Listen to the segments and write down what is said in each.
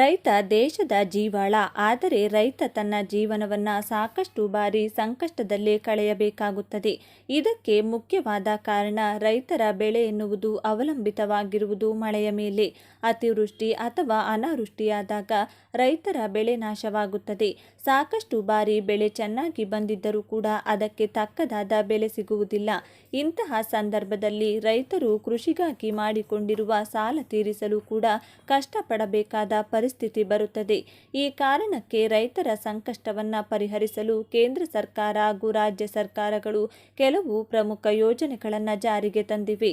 ರೈತ ದೇಶದ ಜೀವಾಳ, ಆದರೆ ರೈತ ತನ್ನ ಜೀವನವನ್ನು ಸಾಕಷ್ಟು ಬಾರಿ ಸಂಕಷ್ಟದಲ್ಲಿ ಕಳೆಯಬೇಕಾಗುತ್ತದೆ. ಇದಕ್ಕೆ ಮುಖ್ಯವಾದ ಕಾರಣ ರೈತರ ಬೆಳೆ ಎನ್ನುವುದು ಅವಲಂಬಿತವಾಗಿರುವುದು ಮಳೆಯ ಮೇಲೆ. ಅತಿವೃಷ್ಟಿ ಅಥವಾ ಅನಾವೃಷ್ಟಿಯಾದಾಗ ರೈತರ ಬೆಳೆ ನಾಶವಾಗುತ್ತದೆ. ಸಾಕಷ್ಟು ಬಾರಿ ಬೆಳೆ ಚೆನ್ನಾಗಿ ಬಂದಿದ್ದರೂ ಕೂಡ ಅದಕ್ಕೆ ತಕ್ಕದಾದ ಬೆಲೆ ಸಿಗುವುದಿಲ್ಲ. ಇಂತಹ ಸಂದರ್ಭದಲ್ಲಿ ರೈತರು ಕೃಷಿಗಾಗಿ ಮಾಡಿಕೊಂಡಿರುವ ಸಾಲ ತೀರಿಸಲು ಕೂಡ ಕಷ್ಟಪಡಬೇಕಾದ ಪರಿಸ್ಥಿತಿ ಬರುತ್ತದೆ. ಈ ಕಾರಣಕ್ಕೆ ರೈತರ ಸಂಕಷ್ಟವನ್ನು ಪರಿಹರಿಸಲು ಕೇಂದ್ರ ಸರ್ಕಾರ ಹಾಗೂ ರಾಜ್ಯ ಸರ್ಕಾರಗಳು ಕೆಲವು ಪ್ರಮುಖ ಯೋಜನೆಗಳನ್ನು ಜಾರಿಗೆ ತಂದಿವೆ.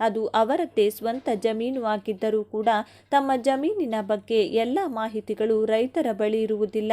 ಅದು ಅವರದ್ದೇ ಸ್ವಂತ ಜಮೀನು ಆಗಿದ್ದರೂ ಕೂಡ ತಮ್ಮ ಜಮೀನಿನ ಬಗ್ಗೆ ಎಲ್ಲ ಮಾಹಿತಿಗಳು ರೈತರ ಬಳಿ ಇರುವುದಿಲ್ಲ.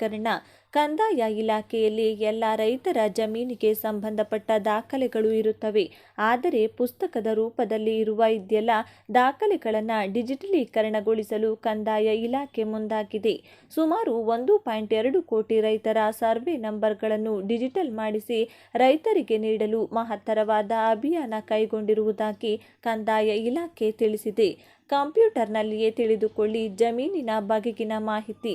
ಡಿಜಿಟಲೀಕರಣ ಕಂದಾಯ ಇಲಾಖೆಯಲ್ಲಿ ಎಲ್ಲ ರೈತರ ಜಮೀನಿಗೆ ಸಂಬಂಧಪಟ್ಟ ದಾಖಲೆಗಳು ಇರುತ್ತವೆ. ಆದರೆ ಪುಸ್ತಕದ ರೂಪದಲ್ಲಿ ಇರುವ ಇದೆಲ್ಲ ದಾಖಲೆಗಳನ್ನು ಡಿಜಿಟಲೀಕರಣಗೊಳಿಸಲು ಕಂದಾಯ ಇಲಾಖೆ ಮುಂದಾಗಿದೆ. ಸುಮಾರು ಒಂದು ಪಾಯಿಂಟ್ ಎರಡು ಕೋಟಿ ರೈತರ ಸರ್ವೆ ನಂಬರ್ಗಳನ್ನು ಡಿಜಿಟಲ್ ಮಾಡಿಸಿ ರೈತರಿಗೆ ನೀಡಲು ಮಹತ್ತರವಾದ ಅಭಿಯಾನ ಕೈಗೊಂಡಿರುವುದಾಗಿ ಕಂದಾಯ ಇಲಾಖೆ ತಿಳಿಸಿದೆ. ಕಂಪ್ಯೂಟರ್ನಲ್ಲಿಯೇ ತಿಳಿದುಕೊಳ್ಳಿ ಜಮೀನಿನ ಬಗೆಗಿನ ಮಾಹಿತಿ.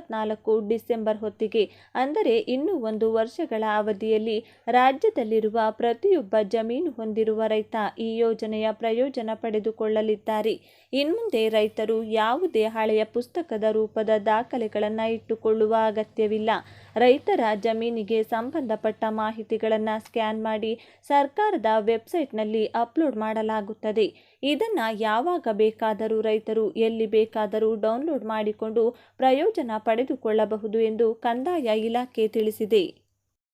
ಇಪ್ಪತ್ನಾಲ್ಕು ಡಿಸೆಂಬರ್ ಹೊತ್ತಿಗೆ, ಅಂದರೆ ಇನ್ನೂ ಒಂದು ವರ್ಷಗಳ ಅವಧಿಯಲ್ಲಿ ರಾಜ್ಯದಲ್ಲಿರುವ ಪ್ರತಿಯೊಬ್ಬ ಜಮೀನು ಹೊಂದಿರುವ ರೈತ ಈ ಯೋಜನೆಯ ಪ್ರಯೋಜನ ಪಡೆದುಕೊಳ್ಳಲಿದ್ದಾರೆ. ಇನ್ಮುಂದೆ ರೈತರು ಯಾವುದೇ ಹಳೆಯ ಪುಸ್ತಕದ ರೂಪದ ದಾಖಲೆಗಳನ್ನು ಇಟ್ಟುಕೊಳ್ಳುವ ಅಗತ್ಯವಿಲ್ಲ. ರೈತರ ಜಮೀನಿಗೆ ಸಂಬಂಧಪಟ್ಟ ಮಾಹಿತಿಗಳನ್ನು ಸ್ಕ್ಯಾನ್ ಮಾಡಿ ಸರ್ಕಾರದ ವೆಬ್ಸೈಟ್ನಲ್ಲಿ ಅಪ್ಲೋಡ್ ಮಾಡಲಾಗುತ್ತದೆ. ಇದನ್ನು ಯಾವಾಗ ಬೇಕಾದರೂ ರೈತರು ಎಲ್ಲಿ ಬೇಕಾದರೂ ಡೌನ್ಲೋಡ್ ಮಾಡಿಕೊಂಡು ಪ್ರಯೋಜನ ಪಡೆದುಕೊಳ್ಳಬಹುದು ಎಂದು ಕಂದಾಯ ಇಲಾಖೆ ತಿಳಿಸಿದೆ.